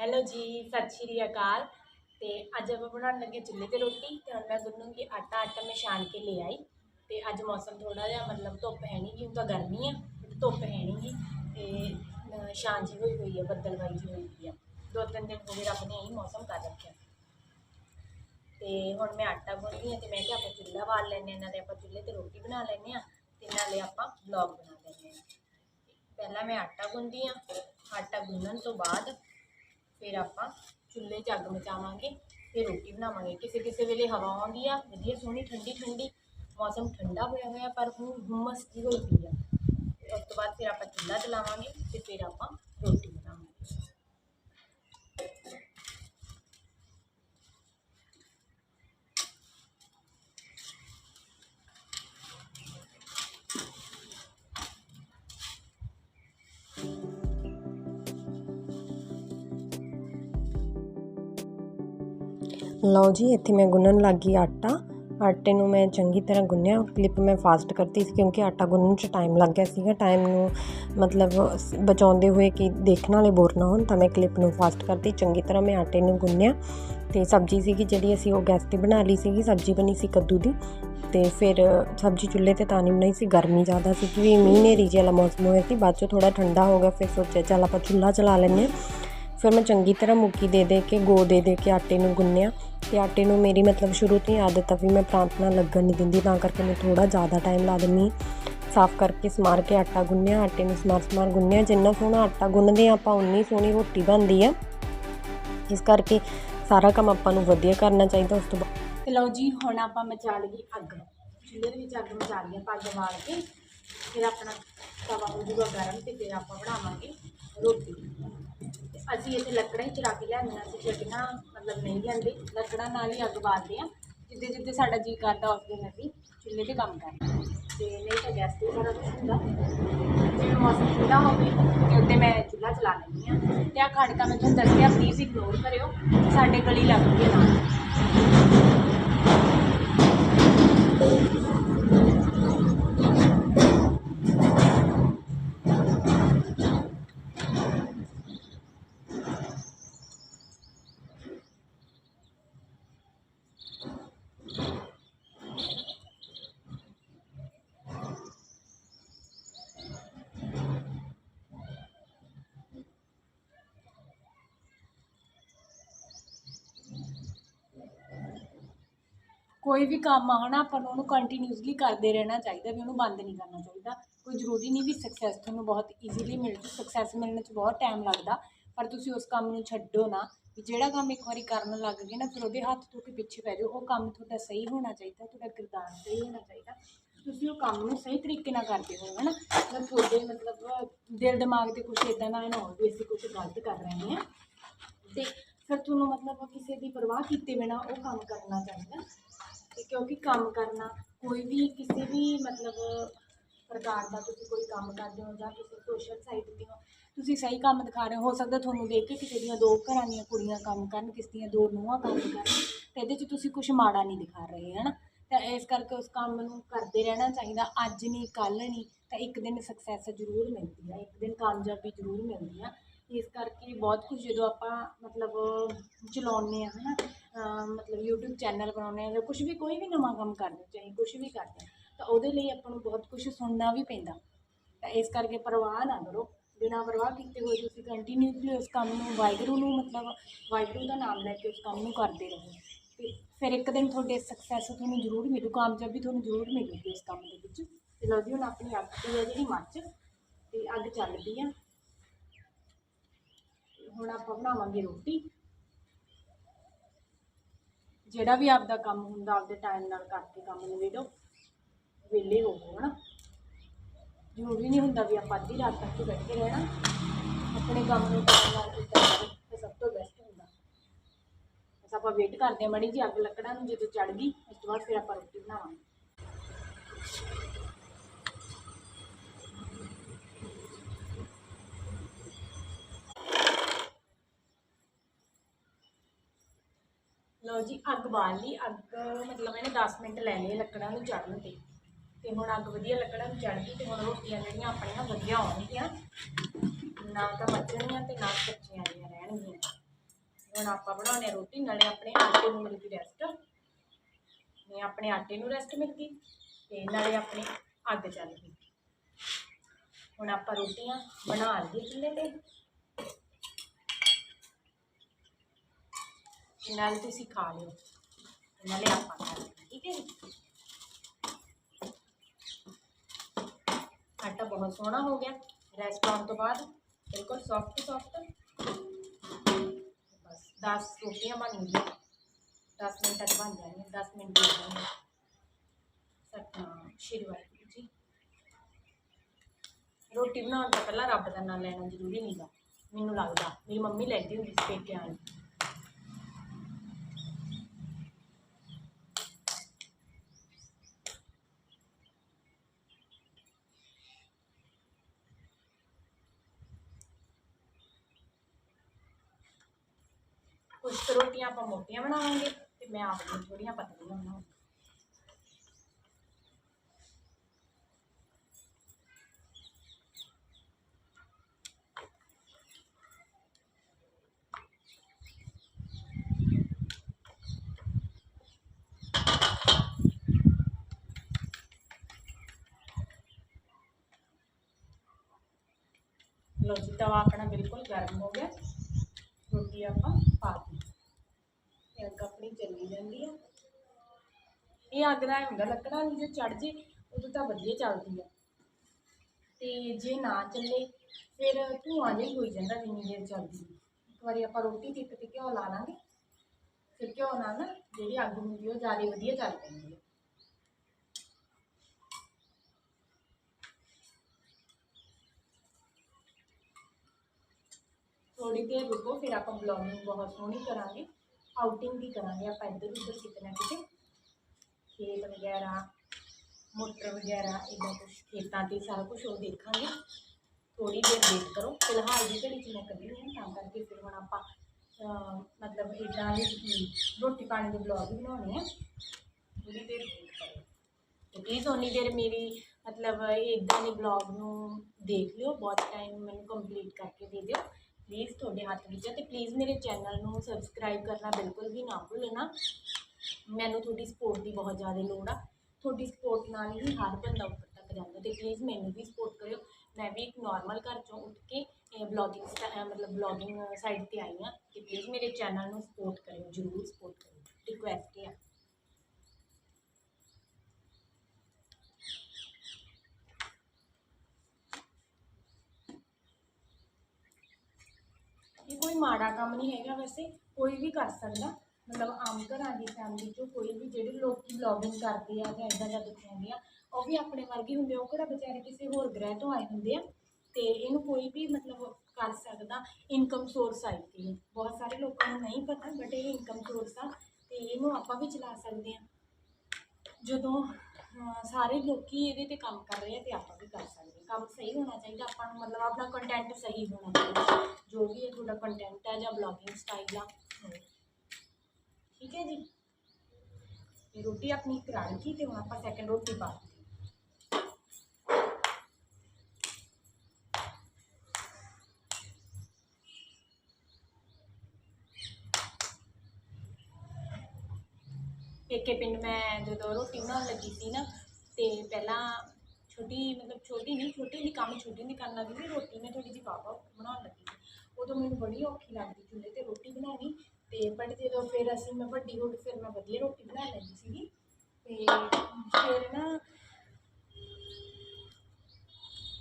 Hello ਜੀ, ਸਤਿ ਸ਼੍ਰੀ ਅਕਾਲ। ਤੇ ਅੱਜ ਆਪਾਂ ਬਣਾਉਣ ਲੱਗੇ ਚੁੱਲ੍ਹੇ ਤੇ ਰੋਟੀ ਤੇ ਹੁਣ ਮੈਂ ਗੁੰਨੂੰਗੀ ਆਟਾ ਆਟਾ ਮੈਂ ਛਾਣ ਕੇ ਲੈ ਆਈ। ਤੇ ਅੱਜ ਮੌਸਮ ਥੋੜਾ ਜਿਹਾ ਮਤਲਬ ਧੁੱਪ ਹੈ ਨਹੀਂ ਕਿਉਂਕਿ ਤਾਂ ਗਰਮੀ ਆ ਧੁੱਪ ਹੈ ਨਹੀਂ ਗੀ। ਤੇ, ਅਹ, ਛਾਂ ਜਿਹੀ ਹੋਈ ਹੋਈ ਆ ਬੱਦਲਵਾਈ ਜਿਹੀ ਹੋਈ ਹੋਈ ਆ। ਦੋ ਤਿੰਨ ਦਿਨ ਹੋ ਗਏ ਰੱਬ ਨੇ ਇਹੀ ਮੌਸਮ ਕਰ ਰੱਖਿਆ। ਤੇ ਹੁਣ ਮੈਂ ਆਟਾ ਗੁੰਨਦੀ ਆ ਤੇ ਮੈਂ ਕਿਹਾ ਆਪਾਂ ਚੁੱਲ੍ਹਾ ਬਾਲ ਲੈਂਦੇ ਹਾਂ ਨਾਲੇ ਆਪਾਂ ਚੁੱਲ੍ਹੇ ਤੇ ਰੋਟੀ ਬਣਾ ਲੈਂਦੇ ਆ ਤੇ ਨਾਲੇ ਆਪਾਂ ਵਲੌਗ ਬਣਾ ਲੈਂਦੇ ਆ। ਪਹਿਲਾਂ ਮੈਂ ਆਟਾ ਗੁੰਨਦੀ ਆ, ਆਟਾ ਗੁੰਨਣ ਤੋਂ ਬਾਅਦ ਫਿਰ ਆਪਾਂ ਚੁੱਲ੍ਹੇ 'ਚ ਅੱਗ ਮਚਾਵਾਂਗੇ, ਫਿਰ ਰੋਟੀ ਬਣਾਵਾਂਗੇ। ਕਿਸੇ ਕਿਸੇ ਵੇਲੇ ਹਵਾ ਆਉਂਦੀ ਆ, ਵਧੀਆ ਸੋਹਣੀ, ਠੰਡੀ ਠੰਡੀ। ਮੌਸਮ ਠੰਡਾ ਹੋਇਆ ਹੋਇਆ, ਪਰ ਹੁਣ ਹੁਮਸ ਜਿਹੀ ਹੋਈ ਪਈ ਆ। ਉਸ ਤੋਂ ਬਾਅਦ ਫਿਰ ਆਪਾਂ ਚੁੱਲ੍ਹਾ ਜਲਾਵਾਂਗੇ ਤੇ ਫਿਰ ਆਪਾਂ ਲਓ ਜੀ, ਇੱਥੇ ਮੈਂ ਗੁੰਨਣ ਲੱਗ ਗਈ ਆਟਾ। ਆਟੇ ਨੂੰ ਮੈਂ ਚੰਗੀ ਤਰ੍ਹਾਂ ਗੁੰਨਿਆ। ਕਲਿੱਪ ਮੈਂ ਫਾਸਟ ਕਰਤੀ ਸੀ ਕਿਉਂਕਿ ਆਟਾ ਗੁੰਨਣ 'ਚ ਟਾਈਮ ਲੱਗ ਗਿਆ ਸੀਗਾ। ਟਾਈਮ ਨੂੰ ਮਤਲਬ ਬਚਾਉਂਦੇ ਹੋਏ ਕਿ ਦੇਖਣ ਵਾਲੇ ਬੋਰ ਨਾ ਹੋਣ, ਤਾਂ ਮੈਂ ਕਲਿੱਪ ਨੂੰ ਫਾਸਟ ਕਰਤੀ। ਚੰਗੀ ਤਰ੍ਹਾਂ ਮੈਂ ਆਟੇ ਨੂੰ ਗੁੰਨਿਆ ਤੇ ਸਬਜ਼ੀ ਸੀਗੀ ਜਿਹੜੀ ਅਸੀਂ ਉਹ ਗੈਸ ਤੇ ਬਣਾ ਲਈ ਸੀਗੀ। ਸਬਜ਼ੀ ਬਣੀ ਸੀ ਕੱਦੂ ਦੀ ਤੇ ਫਿਰ ਸਬਜ਼ੀ ਚੁੱਲ੍ਹੇ ਤੇ ਤਾਂ ਨਹੀਂ ਬਣਾਈ ਸੀ। ਗਰਮੀ ਜ਼ਿਆਦਾ ਸੀ ਕਿ ਮੀਂਹ ਨੇ ਰੀਜ਼ੇ ਵਾਲਾ ਮੌਸਮ ਹੋਇਆ ਸੀ। ਬਾਅਦ 'ਚੋਂ ਥੋੜਾ ਠੰਡਾ ਹੋ ਗਿਆ। ਫਿਰ ਸੋਚਿਆ ਚੱਲ ਆਪਾਂ ਚੁੱਲ੍ਹਾ ਚਲਾ ਲੈਂਦੇ ਹਾਂ। ਫਿਰ ਮੈਂ ਚੰਗੀ ਤਰ੍ਹਾਂ ਮੁੱਕੀ ਦੇ ਦੇ ਕੇ, ਗੋ ਦੇ ਦੇ ਕੇ ਆਟੇ ਨੂੰ ਗੁੰਨਿਆ ਤੇ ਆਟੇ ਨੂੰ ਮੇਰੀ ਮਤਲਬ ਸ਼ੁਰੂ ਤੋਂ ਹੀ ਆਦਤ ਆ ਵੀ ਮੈਂ ਪ੍ਰਾਂਤ ਨਾਲ ਲੱਗਣ ਨਹੀਂ ਦਿੰਦੀ, ਤਾਂ ਕਰਕੇ ਮੈਂ ਥੋੜਾ ਜ਼ਿਆਦਾ ਟਾਈਮ ਲਾ ਦਿੰਦੀ ਸਾਫ਼ ਕਰਕੇ ਸਮਾਰ ਕੇ ਆਟਾ ਗੁੰਨਿਆ, ਆਟੇ ਨੂੰ ਸਮਾਰ ਸਮਾਰ ਗੁੰਨਿਆ, ਜਿੰਨਾ ਸੋਹਣਾ ਆਟਾ ਗੁੰਨਦੇ ਹਾਂ ਆਪਾਂ ਉਨੀ ਸੋਹਣੀ ਰੋਟੀ ਬਣਦੀ ਆ। ਇਸ ਕਰਕੇ ਸਾਰਾ ਕੰਮ ਆਪਾਂ ਨੂੰ ਵਧੀਆ ਕਰਨਾ ਚਾਹੀਦਾ, ਉਸ ਤੋਂ ਬਾਅਦ ਤੇ ਲਓ ਜੀ, ਹੁਣ ਆਪਾਂ ਮਚਾ ਲਈਏ ਅੱਗ। ਚੁੱਲ੍ਹੇ ਦੇ ਵਿੱਚ ਅੱਗ ਮਚਾ ਲਈਏ, ਪੱਗ ਬਾਲ ਕੇ, ਫਿਰ ਆਪਣਾ ਤਵਾ ਹੋ ਜੂਗਾ ਗਰਮ ਤੇ ਫਿਰ ਆਪਾਂ ਬਣਾਵਾਂਗੇ ਰੋਟੀ। ਅਸੀਂ ਇੱਥੇ ਲੱਕੜਾਂ ਹੀ ਚਰਾ ਕੇ ਲਿਆਉਂਦੀਆਂ ਅਸੀਂ ਚੱਟੀਆਂ ਮਤਲਬ ਨਹੀਂ ਲੈਂਦੇ ਲੱਕੜਾਂ ਨਾਲ ਹੀ ਅੱਗ ਬਾਲਦੇ ਹਾਂ। ਜਿੱਦੇ ਜਿੱਦੇ ਸਾਡਾ ਜੀ ਕਰਦਾ ਉਸ ਦਿਨ ਅਸੀਂ ਚੁੱਲ੍ਹੇ ਤੇ ਕੰਮ ਕਰਦੇ ਹਾਂ। ਤੇ ਨਹੀਂ ਤਾਂ ਗੈਸ ਤੇ ਸਾਰਾ ਕੁਛ ਹੁੰਦਾ। ਜਿਵੇਂ ਮੌਸਮ ਠੰਡਾ ਹੋਵੇ ਤੇ ਉੱਤੇ ਮੈਂ ਚੁੱਲ੍ਹਾ ਚਲਾ ਲੈਂਦੀ ਹਾਂ। ਤੇ ਆ ਖੜਕਾ ਮੈਂ ਤੁਹਾਨੂੰ ਦੱਸਿਆ ਪਲੀਜ਼ ਇਗਨੋਰ ਕਰਿਓ। ਸਾਡੇ ਗਲੀ ਲੱਗਦੀ ਹੈ ਨਾਲ ਕੋਈ ਵੀ ਕੰਮ ਆ ਨਾ ਆਪਾਂ ਨੂੰ ਉਹਨੂੰ ਕੰਟੀਨਿਊਸਲੀ ਕਰਦੇ ਰਹਿਣਾ ਚਾਹੀਦਾ ਵੀ ਉਹਨੂੰ ਬੰਦ ਨਹੀਂ ਕਰਨਾ ਚਾਹੀਦਾ। ਕੋਈ ਜ਼ਰੂਰੀ ਨਹੀਂ ਵੀ ਸਕਸੈਸ ਤੁਹਾਨੂੰ ਬਹੁਤ ਈਜ਼ੀਲੀ ਮਿਲ ਜੂ ਸਕਸੈਸ ਮਿਲਣ 'ਚ ਬਹੁਤ ਟਾਈਮ ਲੱਗਦਾ, ਪਰ ਤੁਸੀਂ ਉਸ ਕੰਮ ਨੂੰ ਛੱਡੋ ਨਾ, ਵੀ ਜਿਹੜਾ ਕੰਮ ਇੱਕ ਵਾਰੀ ਕਰਨ ਲੱਗ ਗਏ ਨਾ, ਫਿਰ ਉਹਦੇ ਹੱਥ ਤੋਂ ਕੇ ਪਿੱਛੇ ਪੈ ਜਾਓ, ਉਹ ਕੰਮ ਤੁਹਾਡਾ ਸਹੀ ਹੋਣਾ ਚਾਹੀਦਾ, ਤੁਹਾਡਾ ਕਿਰਦਾਰ ਸਹੀ ਹੋਣਾ ਚਾਹੀਦਾ। ਤੁਸੀਂ ਉਹ ਕੰਮ ਨੂੰ ਸਹੀ ਤਰੀਕੇ ਨਾਲ ਕਰਦੇ ਹੋ ਹਨਾ। ਮਤਲਬ ਤੁਹਾਡੇ ਮਤਲਬ ਦਿਲ ਦਿਮਾਗ ਤੇ ਕੁਝ ਇਦਾਂ ਦਾ ਨਾ ਹੋਵੇ ਵੀ ਅਸੀਂ ਕੁਝ ਗਲਤ ਕਰ ਰਹੇ ਹਾਂ। ਤੇ ਫਿਰ ਤੁਹਾਨੂੰ ਮਤਲਬ ਕਿਸੇ ਦੀ ਪਰਵਾਹ ਕੀਤੇ ਬਿਨਾ ਉਹ ਕੰਮ ਕਰਨਾ ਚਾਹੀਦਾ। ਕਿਉਂਕਿ ਕੰਮ ਕਰਨਾ, ਕੋਈ ਵੀ ਕਿਸੇ ਵੀ ਮਤਲਬ ਪ੍ਰਕਾਰ ਦਾ ਤੁਸੀਂ ਕੋਈ ਕੰਮ ਕਰਦੇ ਹੋ ਜਾਂ ਕਿਸੇ ਸੋਸ਼ਲ ਸਾਈਟ ਤੇ ਹੋ, ਤੁਸੀਂ ਸਹੀ ਕੰਮ ਦਿਖਾ ਰਹੇ ਹੋ ਸਕਦਾ ਤੁਹਾਨੂੰ ਦੇਖ ਕੇ ਕਿਸੇ ਦੀਆਂ ਦੋ ਘਰਾਂ ਦੀਆਂ ਕੁੜੀਆਂ ਕੰਮ ਕਰਨ, ਕਿਸੇ ਦੀਆਂ ਦੋ ਨੂੰਹਾਂ ਕੰਮ ਕਰਨ, ਤੇ ਇਹਦੇ 'ਚ ਤੁਸੀਂ ਕੁਝ ਮਾੜਾ ਨਹੀਂ ਦਿਖਾ ਰਹੇ ਹੈ ਨਾ ਤਾਂ ਇਸ ਕਰਕੇ ਉਸ ਕੰਮ ਨੂੰ ਕਰਦੇ ਰਹਿਣਾ ਚਾਹੀਦਾ, ਅੱਜ ਨਹੀਂ, ਕੱਲ੍ਹ ਨਹੀਂ, ਤਾਂ ਇੱਕ ਦਿਨ ਸਕਸੈਸ ਜ਼ਰੂਰ ਮਿਲਦੀ ਹੈ ਇੱਕ ਦਿਨ ਕਾਮਯਾਬੀ ਜ਼ਰੂਰ ਮਿਲਦੀ ਆ। ਇਸ ਕਰਕੇ ਬਹੁਤ ਕੁਝ ਜਦੋਂ ਆਪਾਂ ਮਤਲਬ ਚਲਾਉਂਦੇ ਆ, ਹਨਾ? ਅਹ ਮਤਲਬ YouTube ਚੈਨਲ ਬਣਾਉਂਦੇ ਆ ਜਾਂ ਕੁਝ ਵੀ, ਕੋਈ ਵੀ ਨਵਾਂ ਕੰਮ ਕਰਦੇ ਚਾਹੇ ਕੁਝ ਵੀ ਕਰਦੇ ਤਾਂ ਉਹਦੇ ਲਈ ਆਪਾਂ ਨੂੰ ਬਹੁਤ ਕੁਝ ਸੁਣਨਾ ਵੀ ਪੈਂਦਾ। ਤਾਂ ਇਸ ਕਰਕੇ ਪਰਵਾਹ ਨਾ ਕਰੋ। ਬਿਨਾਂ ਪਰਵਾਹ ਕੀਤੇ ਹੋਏ ਤੁਸੀਂ ਕੰਟੀਨਿਊਸਲੀ ਉਸ ਕੰਮ ਨੂੰ, ਵਾਹਿਗੁਰੂ ਨੂੰ ਮਤਲਬ ਵਾਹਿਗੁਰੂ ਦਾ ਨਾਮ ਲੈ ਕੇ ਉਸ ਕੰਮ ਨੂੰ ਕਰਦੇ ਰਹੋ। ਤੇ ਫਿਰ ਇੱਕ ਦਿਨ ਤੁਹਾਡੇ ਸਕਸੈਸ ਤੁਹਾਨੂੰ ਜ਼ਰੂਰ ਮਿਲੂ, ਕਾਮਯਾਬੀ ਤੁਹਾਨੂੰ ਜ਼ਰੂਰ ਮਿਲੂਗੀ ਉਸ ਕੰਮ ਦੇ ਵਿੱਚ। ਤੇ ਲਓ ਜੀ, ਹੁਣ ਆਪਣੀ ਅੱਗ ਦੀ ਹੈ ਜਿਹੜੀ ਮੱਚ ਤੇ ਅੱਗ ਚੱਲਦੀ ਪਈ ਆ। ਹੁਣ ਆਪਾਂ ਬਣਾਵਾਂਗੇ ਰੋਟੀ। ਜਿਹੜਾ ਵੀ ਆਪਦਾ ਕੰਮ ਹੁੰਦਾ, ਆਪਦੇ ਟਾਈਮ ਨਾਲ ਕਰਕੇ ਕੰਮ ਨਿਬੇੜੋ। ਵਿਹਲੇ ਹੋਵੋ ਹਨਾ? ਜ਼ਰੂਰੀ ਨਹੀਂ ਹੁੰਦਾ ਵੀ ਆਪਾਂ ਅੱਧੀ ਰਾਤ ਤੱਕ ਬੈਠੇ ਰਹਿਣਾ। ਆਪਣੇ ਕੰਮ ਨੂੰ ਟਾਈਮ ਨਾਲ ਕੀਤਾ ਜਾਵੇ ਤਾਂ ਸਭ ਤੋਂ ਬੈਸਟ ਹੁੰਦਾ। ਬਸ ਆਪਾਂ ਵੇਟ ਕਰਦੇ ਹਾਂ, ਮੜੀ ਜੀ ਅੱਗ ਲੱਕੜਾਂ ਨੂੰ ਜਦੋਂ ਚੜ ਗਈ, ਉਸ ਤੋਂ ਬਾਅਦ ਫਿਰ ਆਪਾਂ ਰੋਟੀ ਬਣਾਵਾਂਗੇ। ਲਓ ਜੀ, ਅੱਗ ਬਾਲ ਲਈ। ਅੱਗ ਮਤਲਬ ਇਹਨੇ 10 ਮਿੰਟ ਲੈ ਲਏ ਲੱਕੜਾਂ ਨੂੰ ਚੜ੍ਹਨ ਤੇ। ਤੇ ਹੁਣ ਅੱਗ ਵਧੀਆ ਲੱਕੜਾਂ ਨੂੰ ਚੜ੍ਹ ਗਈ ਤੇ ਹੁਣ ਰੋਟੀਆਂ ਜਿਹੜੀਆਂ ਆਪਣੀਆਂ ਵਧੀਆ ਆਉਣਗੀਆਂ ਨਾ ਤਾਂ ਮੱਚਣੀਆਂ ਤੇ ਨਾ ਕੱਚੀਆਂ ਜਿਹੀਆਂ ਰਹਿਣਗੀਆਂ। ਹੁਣ ਆਪਾਂ ਬਣਾਉਣੇ ਰੋਟੀ, ਨਾਲੇ ਆਪਣੇ ਆਟੇ ਨੂੰ ਮਿਲ ਗਈ ਰੈਸਟ ਨੇ ਆਪਣੇ ਆਟੇ ਨੂੰ ਰੈਸਟ ਮਿਲ ਗਈ ਤੇ ਨਾਲੇ ਆਪਣੀ ਅੱਗ ਚੱਲ ਗਈ। ਹੁਣ ਆਪਾਂ ਰੋਟੀਆਂ ਬਣਾ ਲਈਏ ਚੁੱਲ੍ਹੇ ਤੇ। ਨਾਲੇ ਤੁਸੀਂ ਖਾ ਲਿਓ। ਨਾਲੇ ਆਪਾਂ ਖਾ ਲਿਓ ਠੀਕ ਹੈ ਜੀ? ਆਟਾ ਬਹੁਤ ਸੋਹਣਾ ਹੋ ਗਿਆ। ਰੈਸਟ ਪਾਉਣ ਤੋਂ ਬਾਅਦ ਬਿਲਕੁਲ ਸੌਫਟ ਸੌਫਟ ਬਸ 10 ਰੋਟੀਆਂ ਬਣ ਗਈਆਂ। 10 ਮਿੰਟਾਂ 'ਚ ਬਣ ਜਾਣੀਆਂ 10 ਮਿੰਟ ਲੱਗਣਗੇ ਸਤਨਾਮ ਸ਼੍ਰੀ ਵਾਹਿਗੁਰੂ ਜੀ। ਰੋਟੀ ਬਣਾਉਣ ਤੋਂ ਪਹਿਲਾਂ ਰੱਬ ਦਾ ਨਾਮ ਲੈਣਾ ਜ਼ਰੂਰੀ ਨਹੀਂ ਗਾ ਮੈਨੂੰ ਲੱਗਦਾ, ਮੇਰੀ ਮੰਮੀ ਲੈਂਦੀ ਹੁੰਦੀ ਸੀ ਪੇਕਿਆਂ ਨੂੰ ਕੁਝ ਕੁ ਰੋਟੀਆਂ ਆਪਾਂ ਮੋਟੀਆਂ ਬਣਾਵਾਂਗੇ ਤੇ ਮੈਂ ਆਪਣੀਆਂ ਥੋੜੀਆਂ ਪਤਲੀਆਂ ਬਣਾਵਾਂਗੀ ਲਓ ਜੀ ਤਵਾ ਆਪਣਾ ਬਿਲਕੁਲ ਗਰਮ ਹੋ ਗਿਆ ਰੋਟੀ ਆਪਾਂ ਪਾ ਦਿੱਤੀ ਤੇ ਅੱਗ ਆਪਣੀ ਚੱਲੀ ਜਾਂਦੀ ਆ। ਇਹ ਅੱਗ ਦਾ ਹੁੰਦਾ, ਲੱਕੜਾਂ ਨੂੰ ਜੇ ਚੜ ਜੇ, ਉਦੋਂ ਤਾਂ ਵਧੀਆ ਚੱਲਦੀ ਆ। ਤੇ ਜੇ ਨਾ ਚੱਲੇ, ਫਿਰ ਧੂਆਂ ਜਿਹਾ ਹੋਈ ਜਾਂਦਾ ਜਿੰਨੀ ਦੇਰ ਚੱਲਦੀ। ਇੱਕ ਵਾਰੀ ਆਪਾਂ ਰੋਟੀ ਤੇ ਇੱਕ ਤੇ ਘਿਓ ਲਾ ਲਾਂਗੇ। ਫਿਰ ਘਿਓ ਨਾਲ ਨਾ ਜਿਹੜੀ ਅੱਗ ਹੁੰਦੀ ਉਹ ਜ਼ਿਆਦਾ ਵਧੀਆ ਚੱਲ ਪੈਂਦੀ ਹੈ ਥੋੜੀ ਦੇਰ ਰੁਕੋ ਫਿਰ ਆਪਾਂ ਬਲੌਗਿੰਗ ਬਹੁਤ ਸੋਹਣੀ ਕਰਾਂਗੇ ਆਊਟਿੰਗ ਵੀ ਕਰਾਂਗੇ ਆਪਾਂ ਇੱਧਰ ਉੱਧਰ ਕਿਤੇ ਨਾ ਕਿਤੇ ਖੇਤ ਵਗੈਰਾ ਮੋਟਰ ਵਗੈਰਾ ਇਦਾਂ ਕੁਝ ਖੇਤਾਂ 'ਤੇ ਸਾਰਾ ਕੁਝ ਉਹ ਦੇਖਾਂਗੇ ਥੋੜੀ ਦੇਰ ਵੇਟ ਕਰੋ ਫਿਲਹਾਲ ਦੀ ਘੜੀ 'ਚ ਮੈਂ ਕੱਢੀ ਨਹੀਂ ਤਾਂ ਕਰਕੇ ਫਿਰ ਹੁਣ ਆਪਾਂ ਅਹ, ਮਤਲਬ ਇਦਾਂ ਦੀ ਰੋਟੀ ਪਾਣੀ ਦੇ ਬਲੌਗ ਵੀ ਬਣਾਉਣੇ ਆ ਥੋੜੀ ਦੇਰ ਵੇਟ ਕਰੋ ਤੇ ਪਲੀਜ਼ ਉਨੀ ਦੇਰ ਮੇਰੀ ਮਤਲਬ ਇਦਾਂ ਦੇ ਬਲੌਗ ਨੂੰ ਦੇਖ ਲਿਓ ਬਹੁਤ ਟਾਈਮ ਮੈਨੂੰ ਕੰਪਲੀਟ ਕਰਕੇ ਦੇ ਦਿਓ ਪਲੀਜ਼ ਤੁਹਾਡੇ ਹੱਥ ਵਿੱਚ ਹੈ ਤੇ ਪਲੀਜ਼ ਮੇਰੇ ਚੈਨਲ ਨੂੰ ਸਬਸਕ੍ਰਾਈਬ ਕਰਨਾ ਬਿਲਕੁਲ ਵੀ ਨਾ ਭੁੱਲਣਾ। ਮੈਨੂੰ ਤੁਹਾਡੀ ਸਪੋਰਟ ਦੀ ਬਹੁਤ ਜ਼ਿਆਦਾ ਲੋੜ ਆ। ਤੁਹਾਡੀ ਸਪੋਰਟ ਨਾਲ ਹੀ ਹਰ ਬੰਦਾ ਉੱਪਰ ਤੱਕ ਜਾਂਦਾ ਤੇ ਪਲੀਜ਼ ਮੈਨੂੰ ਵੀ ਸਪੋਰਟ ਕਰਿਓ। ਮੈਂ ਵੀ ਇੱਕ ਨਾਰਮਲ ਘਰ ਚੋਂ ਉੱਠ ਕੇ ਬਲੌਗਿੰਗ ਮਤਲਬ ਬਲੌਗਿੰਗ ਸਾਈਡ ਤੇ ਆਈ ਹਾਂ ਤੇ ਪਲੀਜ਼ ਮੇਰੇ ਚੈਨਲ ਨੂੰ ਸਪੋਰਟ ਕਰਿਓ, ਜ਼ਰੂਰ ਸਪੋਰਟ ਕਰਿਓ। ਰਿਕੁਐਸਟ ਹੈ ਇਹ ਕੋਈ ਮਾੜਾ ਕੰਮ ਨਹੀਂ ਹੈਗਾ ਵੈਸੇ ਕੋਈ ਵੀ ਕਰ ਸਕਦਾ। ਮਤਲਬ ਆਮ ਘਰਾਂ ਦੀ ਫੈਮਿਲੀ ਚੋਂ ਕੋਈ ਵੀ ਜਿਹੜੇ ਲੋਕ ਬਲੌਗਿੰਗ ਕਰਦੇ ਆ ਜਾਂ ਇੱਦਾਂ ਦਾ ਦਿਖਾਉਂਦੇ ਆ ਉਹ ਵੀ ਆਪਣੇ ਵਰਗੇ ਹੁੰਦੇ ਆ, ਉਹ ਕਿਹੜਾ ਵਿਚਾਰੇ ਕਿਸੇ ਹੋਰ ਗ੍ਰਹਿ ਤੋਂ ਆਏ ਹੁੰਦੇ ਆ। ਤੇ ਇਹਨੂੰ ਕੋਈ ਵੀ ਮਤਲਬ ਕਰ ਸਕਦਾ ਇਨਕਮ ਸੋਰਸ ਆ ਇਹ ਬਹੁਤ ਸਾਰੇ ਲੋਕਾਂ ਨੂੰ ਨਹੀਂ ਪਤਾ ਬਟ ਇਹ ਇਨਕਮ ਸੋਰਸ ਆ ਤੇ ਇਹਨੂੰ ਆਪਾਂ ਵੀ ਚਲਾ ਸਕਦੇ ਆ। ਜਦੋਂ ਅਹ, ਸਾਰੇ ਲੋਕੀ ਇਹਦੇ ਤੇ ਕੰਮ ਕਰ ਰਹੇ ਆ ਤੇ ਆਪਾਂ ਵੀ ਕਰ ਸਕਦੇ ਹਾਂ। ਕੰਮ ਸਹੀ ਹੋਣਾ ਚਾਹੀਦਾ ਆਪਾਂ ਨੂੰ ਮਤਲਬ ਆਪਣਾ ਕੰਟੈਂਟ ਸਹੀ ਹੋਣਾ ਚਾਹੀਦਾ। ਜੋ ਵੀ ਇਹ ਤੁਹਾਡਾ ਕੰਟੈਂਟ ਹੈ ਜਾਂ ਬਲੌਗਿੰਗ ਸਟਾਈਲ ਆ। ਠੀਕ ਹੈ ਜੀ? ਤੇ ਰੋਟੀ ਆਪਣੀ ਕਰਾ ਲਈ ਤੇ ਹੁਣ ਆਪਾਂ ਸੈਕੰਡ ਰੋਟੀ ਪਾ ਪੇਕੇ ਪਿੰਡ ਮੈਂ ਜਦੋਂ ਰੋਟੀ ਬਣਾਉਣ ਲੱਗੀ ਸੀ ਨਾ, ਤੇ ਪਹਿਲਾਂ ਛੋਟੀ, ਮਤਲਬ ਛੋਟੀ ਨਹੀਂ ਛੋਟੀ ਨਹੀਂ ਕੰਮ ਛੋਟੀ ਨਹੀਂ ਕਰਨ ਲੱਗੀ ਸੀ ਰੋਟੀ ਮੈਂ ਥੋੜੀ ਜਿਹੀ ਪਾਪਾ ਬਣਾਉਣ ਲੱਗੀ ਸੀ। ਉਦੋਂ ਮੈਨੂੰ ਬੜੀ ਔਖੀ ਲੱਗਦੀ ਚੁੱਲ੍ਹੇ ਤੇ ਰੋਟੀ ਬਣਾਉਣੀ, ਤੇ ਬਟ ਜਦੋਂ ਫਿਰ ਅਸੀਂ ਮੈਂ ਵੱਡੀ ਹੋ ਗਈ ਫਿਰ ਮੈਂ ਵਧੀਆ ਰੋਟੀ ਬਣਾ ਲੈਂਦੀ ਸੀਗੀ, ਤੇ ਫਿਰ ਨਾ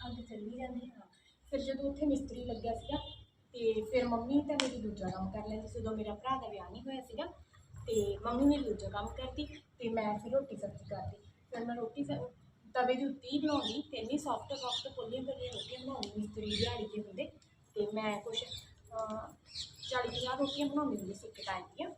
ਅੱਗੇ ਚੱਲੀ ਜਾਂਦੀ ਹਾਂ ਫਿਰ ਜਦੋਂ ਉੱਥੇ ਮਿਸਤਰੀ ਲੱਗਿਆ ਸੀਗਾ, ਤੇ ਫਿਰ ਮੰਮੀ ਤਾਂ ਮੇਰੀ ਦੂਜਾ ਕੰਮ ਕਰ ਲੈਂਦੀ ਸੀ ਉਦੋਂ ਮੇਰਾ ਭਰਾ ਦਾ ਵਿਆਹ ਨਹੀਂ ਹੋਇਆ ਸੀਗਾ ਤੇ ਮੰਮੀ ਮੇਰੀ ਦੂਜਾ ਕੰਮ ਕਰਦੀ ਤੇ ਮੈਂ ਫਿਰ ਰੋਟੀ ਸਬਜ਼ੀ ਕਰਦੀ ਫਿਰ ਮੈਂ ਰੋਟੀ ਸ- ਤਵੇ ਦੇ ਉੱਤੇ ਹੀ ਬਣਾਉਂਦੀ ਤੇ ਇੰਨੀ ਸੌਫਟ ਸੌਫਟ ਪੁੱਲੀਆਂ ਪੁੱਲੀਆਂ ਰੋਟੀਆਂ ਬਣਾਉਂਦੀ, ਮਿਸਤਰੀ ਦਿਹਾੜੀ ਦੇ ਹੁੰਦੇ। ਤੇ ਮੈਂ ਕੁਛ ਚਾਲੀ ਪੰਜਾਹ ਰੋਟੀਆਂ ਬਣਾਉਂਦੀ ਹੁੰਦੀ ਸੀ ਇੱਕ ਟਾਈਮ ਦੀਆਂ।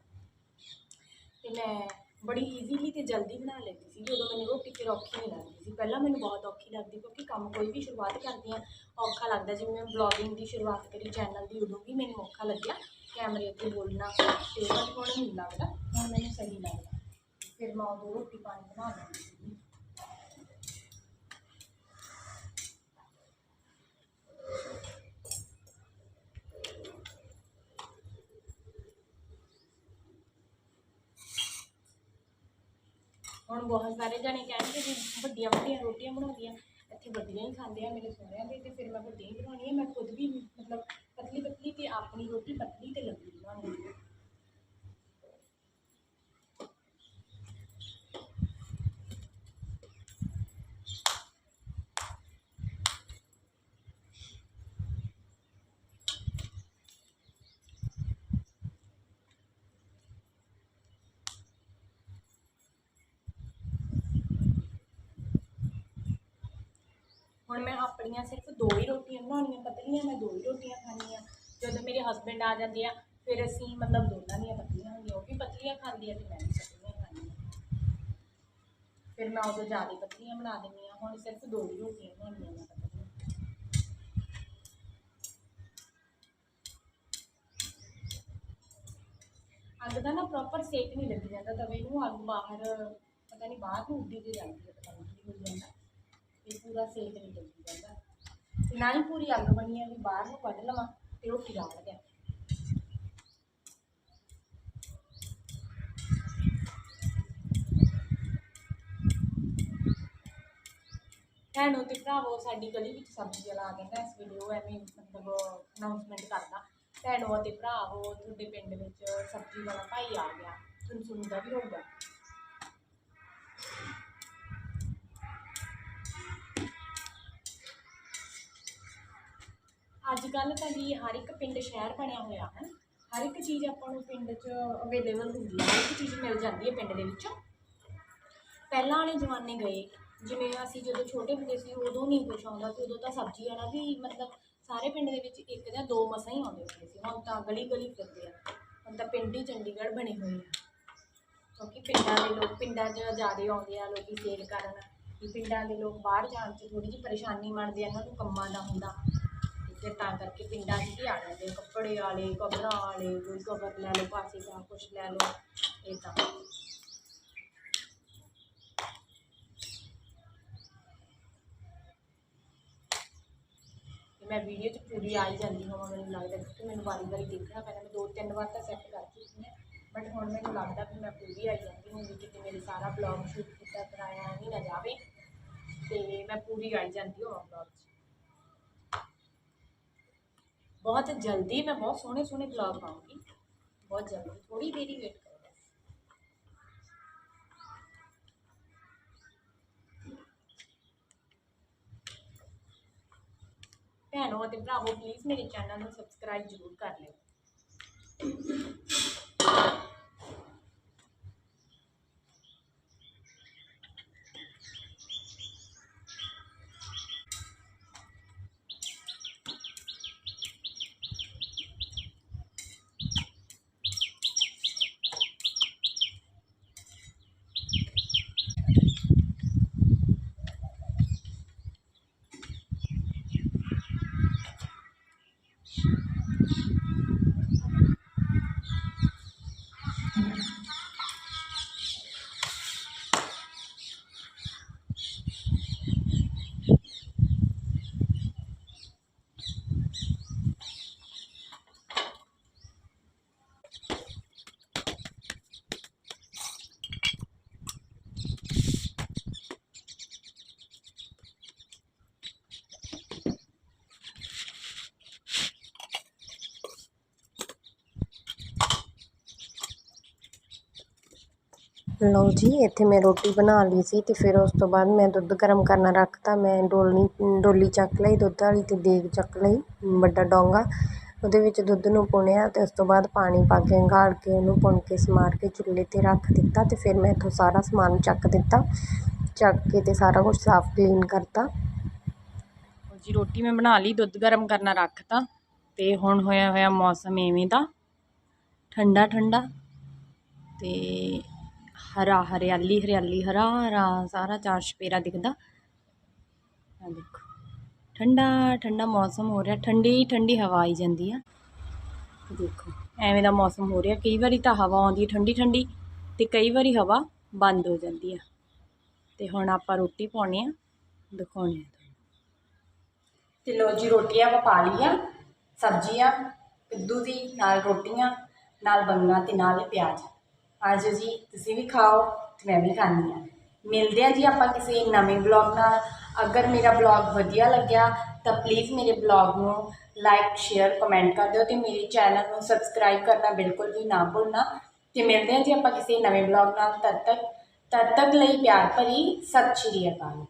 ਤੇ ਮੈਂ ਬੜੀ ਈਜ਼ੀਲੀ ਤੇ ਜਲਦੀ ਬਣਾ ਲੈਂਦੀ ਸੀ, ਜਦੋਂ ਮੈਨੂੰ ਰੋਟੀ ਫਿਰ ਔਖੀ ਨਹੀਂ ਲੱਗਦੀ ਸੀ। ਪਹਿਲਾਂ ਮੈਨੂੰ ਬਹੁਤ ਔਖੀ ਲੱਗਦੀ ਕਿਉਂਕਿ ਕੰਮ ਕੋਈ ਵੀ ਸ਼ੁਰੂਆਤ ਕਰਦੀ ਹਾਂ ਔਖਾ ਲੱਗਦਾ। ਜਿਵੇਂ ਮੈਂ ਬਲੌਗਿੰਗ ਦੀ ਸ਼ੁਰੂਆਤ ਕਰੀ ਚੈਨਲ ਦੀ, ਉਦੋਂ ਵੀ ਮੈਨੂੰ ਔਖਾ ਲੱਗਿਆ। ਕੈਮਰੇ ਅੱਗੇ ਬੋਲਣਾ, ਤੇ ਬਟ ਹੁਣ ਨਹੀਂ ਲੱਗਦਾ। ਹੁਣ ਮੈਨੂੰ ਸਹੀ ਲੱਗਦਾ। ਫਿਰ ਮੈਂ ਹੁਣ ਬਹੁਤ ਸਾਰੇ ਜਣੇ ਕਹਿੰਦੇ ਵੀ ਵੱਡੀਆਂ ਵੱਡੀਆਂ ਰੋਟੀਆਂ ਬਣਾਉਂਦੀਆਂ। ਇੱਥੇ ਵੱਡੀਆਂ ਹੀ ਖਾਂਦੇ ਆ ਮੇਰੇ ਸਹੁਰਿਆਂ ਦੇ ਤੇ ਫਿਰ ਮੈਂ ਵੱਡੀਆਂ ਹੀ ਬਣਾਉਣੀ ਆ ਮੈਂ ਖੁਦ ਵੀ ਮਤਲਬ ਪਤਲੀ ਪਤਲੀ ਤੇ ਆਪਣੀ ਰੋਟੀ ਪਤਲੀ ਤੇ ਲੰਬੀ ਬਣਾਉਣੀ ਆ। ਹੁਣ ਮੈਂ ਆਪਣੀਆਂ ਸਿਰਫ ਦੋ ਹੀ ਰੋਟੀਆਂ ਬਣਾਉਣੀਆਂ ਪਤਲੀਆਂ ਮੈਂ ਦੋ ਹੀ ਰੋਟੀਆਂ ਖਾਣੀਆਂ। ਜਦੋਂ ਮੇਰੇ ਹਸਬੈਂਡ ਆ ਜਾਂਦੇ ਆ, ਫਿਰ ਅਸੀਂ ਮਤਲਬ ਦੋਨਾਂ ਦੀਆਂ ਪਤਲੀਆਂ ਹੁੰਦੀਆਂ, ਉਹ ਵੀ ਪਤਲੀਆਂ ਖਾਂਦੀ ਆ ਤੇ ਮੈਂ ਵੀ ਪਤਲੀਆਂ ਖਾਂਦੀ ਆ ਫਿਰ ਮੈਂ ਉਦੋਂ ਜ਼ਿਆਦਾ ਪਤਲੀਆਂ ਬਣਾ ਦਿੰਦੀ ਆ, ਹੁਣ ਸਿਰਫ ਦੋ ਹੀ ਰੋਟੀਆਂ ਬਣਾਉਣੀਆਂ ਮੈਂ ਪਤਲੀਆਂ। ਅੱਗ ਦਾ ਨਾ ਪ੍ਰੋਪਰ ਸੇਕ ਨਹੀਂ ਲੱਗੀ ਜਾਂਦਾ, ਤਵੇ ਨੂੰ ਅੱਗ ਬਾਹਰ, ਪਤਾ ਨਹੀਂ ਬਾਹਰ ਨੂੰ ਉੱਡੀ ਤੇ ਜਾਂਦੀ ਹੈ ਪਤਾ ਨਹੀਂ ਕੀ ਹੋ ਜਾਂਦਾ। ਇਹ ਪੂਰਾ ਸੇਕ ਨਹੀਂ ਲੱਗੀ ਜਾਂਦਾ ਤੇ ਨਾ ਹੀ ਪੂਰੀ ਅੱਗ ਬਣੀ ਹੈ ਵੀ ਬਾਹਰ ਨੂੰ ਕੱਢ ਲਵਾਂ ਤੇ ਰੋਟੀ ਰਾੜ ਗਿਆ। ਭੈਣੋ ਤੇ ਭਰਾਵੋ, ਸਾਡੀ ਗਲੀ ਵਿੱਚ ਸਬਜ਼ੀ ਵਾਲਾ ਆ ਕਹਿੰਦਾ ਇਸ ਵੀਡੀਓ ਐਵੇਂ ਮਤਲਬ ਅਨਾਉਂਸਮੈਂਟ ਕਰਦਾ। ਭੈਣੋ ਅਤੇ ਭਰਾਵੋ, ਤੁਹਾਡੇ ਪਿੰਡ ਵਿੱਚ ਸਬਜ਼ੀ ਵਾਲਾ ਭਾਈ ਆ ਗਿਆ, ਤੁਹਾਨੂੰ ਸੁਣਦਾ ਵੀ ਹੋਊਗਾ। ਅੱਜ ਕੱਲ੍ਹ ਤਾਂ ਜੀ ਹਰ ਇੱਕ ਪਿੰਡ ਸ਼ਹਿਰ ਬਣਿਆ ਹੋਇਆ ਹੈ। ਹਰ ਇੱਕ ਚੀਜ਼ ਆਪਾਂ ਨੂੰ ਪਿੰਡ 'ਚ ਅਵੇਲੇਬਲ ਹੁੰਦੀ ਹੈ। ਹਰ ਇੱਕ ਚੀਜ਼ ਮਿਲ ਜਾਂਦੀ ਹੈ ਪਿੰਡ ਦੇ ਵਿੱਚੋਂ। ਪਹਿਲਾਂ ਵਾਲੇ ਜ਼ਮਾਨੇ ਗਏ, ਜਿਵੇਂ ਅਸੀਂ ਜਦੋਂ ਛੋਟੇ ਹੁੰਦੇ ਸੀ ਉਦੋਂ ਨਹੀਂ ਕੁਛ ਆਉਂਦਾ ਸੀ, ਉਦੋਂ ਤਾਂ ਸਬਜ਼ੀ ਵਾਲਾ ਵੀ ਮਤਲਬ ਸਾਰੇ ਪਿੰਡ ਦੇ ਵਿੱਚ ਇੱਕ ਜਾਂ ਦੋ ਮਸਾਂ ਹੀ ਆਉਂਦੇ ਹੁੰਦੇ ਸੀ। ਹੁਣ ਤਾਂ ਗਲੀ ਗਲੀ ਫਿਰਦੇ ਆ। ਹੁਣ ਤਾਂ ਪਿੰਡ ਹੀ ਚੰਡੀਗੜ੍ਹ ਬਣੇ ਹੋਏ ਆ। ਕਿਉਂਕਿ ਪਿੰਡਾਂ ਦੇ ਲੋਕ ਪਿੰਡਾਂ 'ਚ ਜ਼ਿਆਦਾ ਆਉਂਦੇ ਆ, ਲੋਕੀ ਸੇਲ ਕਰਨ। ਵੀ ਪਿੰਡਾਂ ਦੇ ਲੋਕ ਬਾਹਰ ਜਾਣ 'ਚ ਥੋੜ੍ਹੀ ਜਿਹੀ ਪਰੇਸ਼ਾਨੀ ਮੰਨਦੇ ਆ, ਇਹਨਾਂ ਨੂੰ ਕੰਮਾਂ ਦਾ ਹੁੰਦਾ। ਤੇ ਤਾਂ ਕਰਕੇ ਪਿੰਡਾਂ 'ਚ ਹੀ ਆ ਜਾਂਦੇ ਆ, ਕੱਪੜੇ ਵਾਲੇ ਕਬਰਾਂ ਵਾਲੇ ਕੋਈ ਕਬਰ ਲੈ ਲਓ ਪਾਸੇ ਦਾ ਕੁਛ ਲੈ ਲਓ ਇੱਦਾਂ ਤੇ। ਮੈਂ ਵੀਡੀਓ 'ਚ ਪੂਰੀ ਆਈ ਜਾਂਦੀ ਹਾਂ ਮੈਨੂੰ ਲੱਗਦਾ ਕਿ ਮੈਨੂੰ ਵਾਰੀ ਵਾਰੀ ਦੇਖਣਾ ਪੈਣਾ ਮੈਂ ਦੋ ਤਿੰਨ ਵਾਰ ਤਾਂ ਸੈੱਟ ਕਰ ਚੁੱਕੀ ਹਾਂ ਬਟ ਹੁਣ ਮੈਨੂੰ ਲੱਗਦਾ ਕਿ ਮੈਂ ਪੂਰੀ ਆਈ ਜਾਂਦੀ ਹਾਂ ਕਿਤੇ ਮੇਰੇ ਸਾਰਾ ਬਲੌਗ ਸ਼ੂਟ ਕੀਤਾ ਕਰਾਇਆ ਨਹੀਂ ਨਾ ਜਾਵੇ ਤੇ ਮੈਂ ਪੂਰੀ ਆਈ ਜਾਂਦੀ ਹਾਂ ਬਲੌਗ 'ਚ। ਬਹੁਤ ਜਲਦੀ ਮੈਂ ਬਹੁਤ ਸੋਹਣੇ ਸੋਹਣੇ ਬਲੌਗ ਪਾਉਂਗੀ ਬਹੁਤ ਜਲਦੀ ਥੋੜੀ ਦੇਰੀ ਵੇਟ ਕਰੋ ਬਸ ਭੈਣੋ ਅਤੇ ਭਰਾਵੋ ਪਲੀਜ਼ ਮੇਰੇ ਚੈਨਲ ਨੂੰ ਸਬਸਕ੍ਰਾਈਬ ਜ਼ਰੂਰ ਲਿਓ ਲਓ ਜੀ, ਇੱਥੇ ਮੈਂ ਰੋਟੀ ਬਣਾ ਲਈ ਸੀ ਅਤੇ ਫਿਰ ਉਸ ਤੋਂ ਬਾਅਦ ਮੈਂ ਦੁੱਧ ਗਰਮ ਕਰਨਾ ਰੱਖਤਾ। ਮੈਂ ਡੋਲਣੀ, ਡੋਲੀ ਚੱਕ ਲਈ ਦੁੱਧ ਵਾਲੀ ਅਤੇ ਦੇਗ ਚੱਕ ਲਈ, ਵੱਡਾ ਡੋਂਗਾ। ਉਹਦੇ ਵਿੱਚ ਦੁੱਧ ਨੂੰ ਪੁਣਿਆ ਅਤੇ ਉਸ ਤੋਂ ਬਾਅਦ ਪਾਣੀ ਪਾ ਕੇ ਗਾਲ ਕੇ ਉਹਨੂੰ ਪੁਣ ਕੇ ਸਮਾਰ ਕੇ ਚੁੱਲ੍ਹੇ 'ਤੇ ਰੱਖ ਦਿੱਤਾ ਅਤੇ ਫਿਰ ਮੈਂ ਇੱਥੋਂ ਸਾਰਾ ਸਮਾਨ ਚੱਕ ਦਿੱਤਾ। ਚੱਕ ਕੇ ਅਤੇ ਸਾਰਾ ਕੁਝ ਸਾਫ਼ ਕਲੀਨ ਕਰਤਾ। ਜੀ, ਰੋਟੀ ਮੈਂ ਬਣਾ ਲਈ, ਦੁੱਧ ਗਰਮ ਕਰਨਾ ਰੱਖਤਾ ਅਤੇ ਹੁਣ ਹੋਇਆ ਹੋਇਆ ਮੌਸਮ ਐਵੇਂ ਦਾ। ਠੰਡਾ ਠੰਡਾ ਅਤੇ ਹਰਾ ਹਰਿਆਲੀ ਹਰਿਆਲੀ ਹਰਾ ਹਰਾ, ਸਾਰਾ ਚਾਰ ਚੁਫੇਰਾ ਦਿਖਦਾ। ਆ ਦੇਖੋ। ਠੰਡਾ ਠੰਡਾ ਮੌਸਮ ਹੋ ਰਿਹਾ। ਠੰਡੀ ਠੰਡੀ ਹਵਾ ਆਈ ਜਾਂਦੀ ਆ। ਦੇਖੋ, ਐਵੇਂ ਦਾ ਮੌਸਮ ਹੋ ਰਿਹਾ। ਕਈ ਵਾਰੀ ਤਾਂ ਹਵਾ ਆਉਂਦੀ ਠੰਡੀ ਠੰਡੀ ਤੇ ਕਈ ਵਾਰੀ ਹਵਾ ਬੰਦ ਹੋ ਜਾਂਦੀ ਆ। ਤੇ ਹੁਣ ਆਪਾਂ ਰੋਟੀ ਪਾਉਣੀ ਆ, ਦਿਖਾਉਣੀ ਆ ਤੇ ਲੋ ਜੀ, ਰੋਟੀਆਂ ਆਪਾਂ ਪਾ ਲਈਆਂ, ਸਬਜ਼ੀਆਂ ਕੱਦੂ ਦੀ, ਨਾਲ ਰੋਟੀਆਂ, ਨਾਲ ਬੰਗਾ ਤੇ ਨਾਲ ਪਿਆਜ਼। ਹਾਂਜੀ ਜੀ, ਤੁਸੀਂ ਵੀ ਖਾਓ ਤੇ ਮੈਂ ਵੀ ਖਾਂਦੀ ਹਾਂ। ਮਿਲਦੇ ਹਾਂ ਜੀ ਆਪਾਂ ਕਿਸੇ ਨਵੇਂ ਬਲੌਗ ਨਾਲ। ਅਗਰ ਮੇਰਾ ਬਲੌਗ ਵਧੀਆ ਲੱਗਿਆ, ਤਾਂ ਪਲੀਜ਼ ਮੇਰੇ ਬਲੌਗ ਨੂੰ ਲਾਈਕ ਸ਼ੇਅਰ ਕਮੈਂਟ ਕਰ ਦਿਓ ਤੇ ਮੇਰੇ ਚੈਨਲ ਨੂੰ ਸਬਸਕ੍ਰਾਈਬ ਕਰਨਾ ਬਿਲਕੁਲ ਵੀ ਨਾ ਭੁੱਲਣਾ। ਤੇ ਮਿਲਦੇ ਹਾਂ ਜੀ ਆਪਾਂ ਕਿਸੇ ਨਵੇਂ ਬਲੌਗ ਨਾਲ। ਤਦ ਤੱਕ ਤਦ ਤੱਕ ਲਈ ਪਿਆਰ ਭਰੀ। ਸਤਿ ਸ਼੍ਰੀ ਅਕਾਲ।